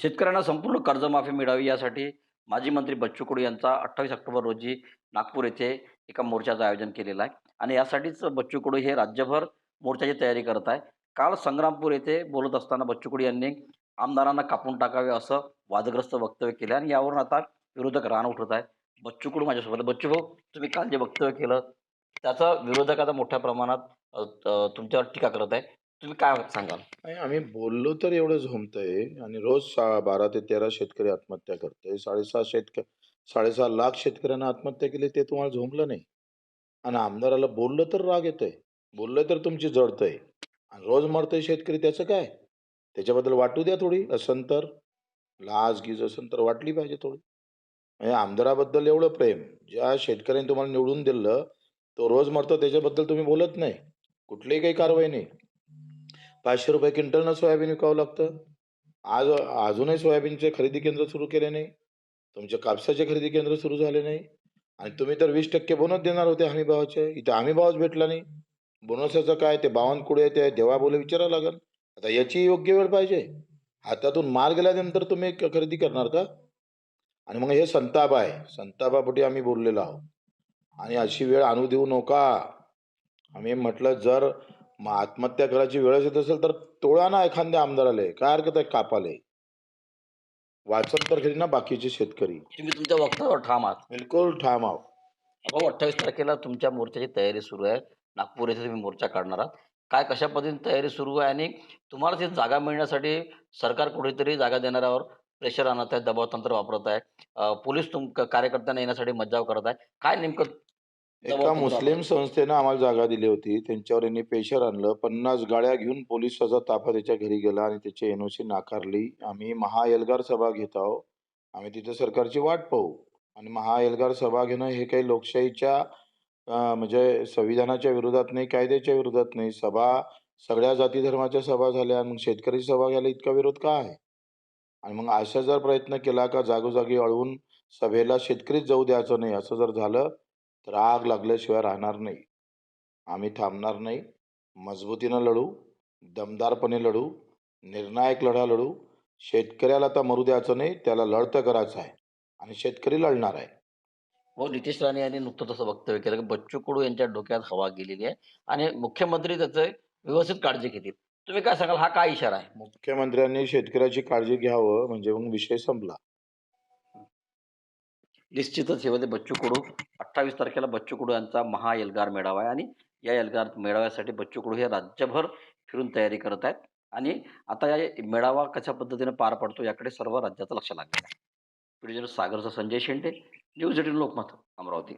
शेतकऱ्यांना संपूर्ण कर्जमाफी मिळावी यासाठी माजी मंत्री बच्चू कडू यांचा अठ्ठावीस ऑक्टोबर रोजी नागपूर येथे एका मोर्चाचं आयोजन केलेलं आहे. आणि यासाठीच बच्चू कडू हे राज्यभर मोर्चाची तयारी करत आहे काल संग्रामपूर येथे बोलत असताना बच्चू कडू यांनी आमदारांना कापून टाकावे असं वादग्रस्त वक्तव्य केलं आणि यावरून आता विरोधक रान उठत आहे बच्चू कडू माझ्यासोबत. बच्चू भाऊ तुम्ही काल जे वक्तव्य केलं त्याचा विरोधक आता मोठ्या प्रमाणात तुमच्यावर टीका करत आहे तुम्ही काय सांगाल? नाही आम्ही बोललो तर एवढं झोमतंय आणि रोज सहा बारा ते तेरा शेतकरी आत्महत्या करतोय. साडेसहा शेतक साडेसहा लाख शेतकऱ्यांना आत्महत्या केली ते तुम्हाला झोंबलं नाही. आणि आमदाराला बोललं तर राग येतोय. बोललं तर तुमची जडतंय. आणि रोज मरतंय शेतकरी त्याचं काय? त्याच्याबद्दल वाटू द्या थोडी असन तर. लाज गीज असन तर वाटली पाहिजे थोडी. म्हणजे आमदाराबद्दल एवढं प्रेम ज्या शेतकऱ्यांनी तुम्हाला निवडून दिलं तो रोज मरतो त्याच्याबद्दल तुम्ही बोलत नाही. कुठलीही काही कारवाई नाही. पाचशे रुपये क्विंटलनं सोयाबीन विकावं लागतं. आज अजूनही सोयाबीनचे खरेदी केंद्र सुरू केले नाही. तुमचे कापसाचे खरेदी केंद्र सुरू झाले नाही. आणि तुम्ही तर वीस टक्के बोनस देणार होते हमी भावाचे इथं हमी भावच भेटला नाही. बोनसाचं काय ते बावन्न कुडे ते देवा बोले विचारावं लागेल. आता याची योग्य वेळ पाहिजे. हातातून माल गेल्यानंतर तुम्ही खरेदी करणार का? आणि मग हे संताप आहे. संतापापोटी आम्ही बोललेलो आहोत. आणि अशी वेळ आणू देऊ नका. आम्ही म्हटलं जर मग आत्महत्या करायची वेळच येत असेल तर तोळा ना एखाद्या आमदाराला काय हरकत आहे? कापाले वाचन तर खरी ना बाकीचे शेतकरी. तुम्ही तुमच्या वक्तव्यावर ठाम आहात. बिलकुल ठाम आहो भाऊ अठ्ठावीस तारखेला तुमच्या मोर्चाची तयारी सुरू आहे. नागपूर येथे तुम्ही मोर्चा काढणार आहात. काय कशा पद्धतीने तयारी सुरू आहे आणि तुम्हाला ती जागा मिळण्यासाठी सरकार कुठेतरी जागा देणाऱ्यावर प्रेशर आणत आहे दबाव तंत्र वापरत आहे. अं, पोलीस तुम कार्यकर्त्यांना येण्यासाठी मज्जाव करत आहे. काय नेमकं एका मुस्लिम संस्थेनं आम्हाला जागा दिली होती. त्यांच्यावर यांनी पेशर आणलं. पन्नास गाड्या घेऊन पोलिसाचा ताफा त्याच्या घरी गेला आणि त्याची एनओसी नाकारली. आम्ही महा एल्गार सभा घेत आहोत. आम्ही तिथे सरकारची वाट पाहू. आणि महा एल्गार सभा घेणं हे काही लोकशाहीच्या अं, म्हणजे संविधानाच्या विरोधात नाही कायद्याच्या विरोधात नाही. सभा सगळ्या जाती धर्माच्या सभा झाल्या. मग शेतकरी सभा घ्यायला इतका विरोध का आहे? आणि मग असा जर प्रयत्न केला का जागोजागी अळवून सभेला शेतकरीच जाऊ द्यायचं नाही असं जर झालं तर आग लागल्याशिवाय राहणार नाही. आम्ही थांबणार नाही. मजबूतीनं लढू दमदारपणे लढू निर्णायक लढा लढू. शेतकऱ्याला तर मरू द्यायचं नाही त्याला लढतं करायचं आहे आणि शेतकरी लढणार आहे. भाऊ नितीश राणे यांनी नुकतं तसं वक्तव्य केलं की बच्चू कडू यांच्या डोक्यात हवा गेलेली आहे आणि मुख्यमंत्री त्याचं व्यवस्थित काळजी घेतील. तुम्ही काय सांगाल? हा काय इशारा आहे? मुख्यमंत्र्यांनी शेतकऱ्याची काळजी घ्यावं म्हणजे मग विषय संपला. निश्चितच हे म्हणजे होते बच्चू कडू अठ्ठावीस तारखेला बच्चू कडू यांचा महा एल्गार मेळावा आहे आणि या एल्गार मेळाव्यासाठी बच्चू कडू हे राज्यभर फिरून तयारी करत आहेत. आणि आता या मेळावा कशा पद्धतीने पार पडतो याकडे सर्व राज्याचं लक्ष लागलेलं आहे. व्हिडिओ सागरचा संजय शेंडे न्यूज एटीन लोकमत अमरावती.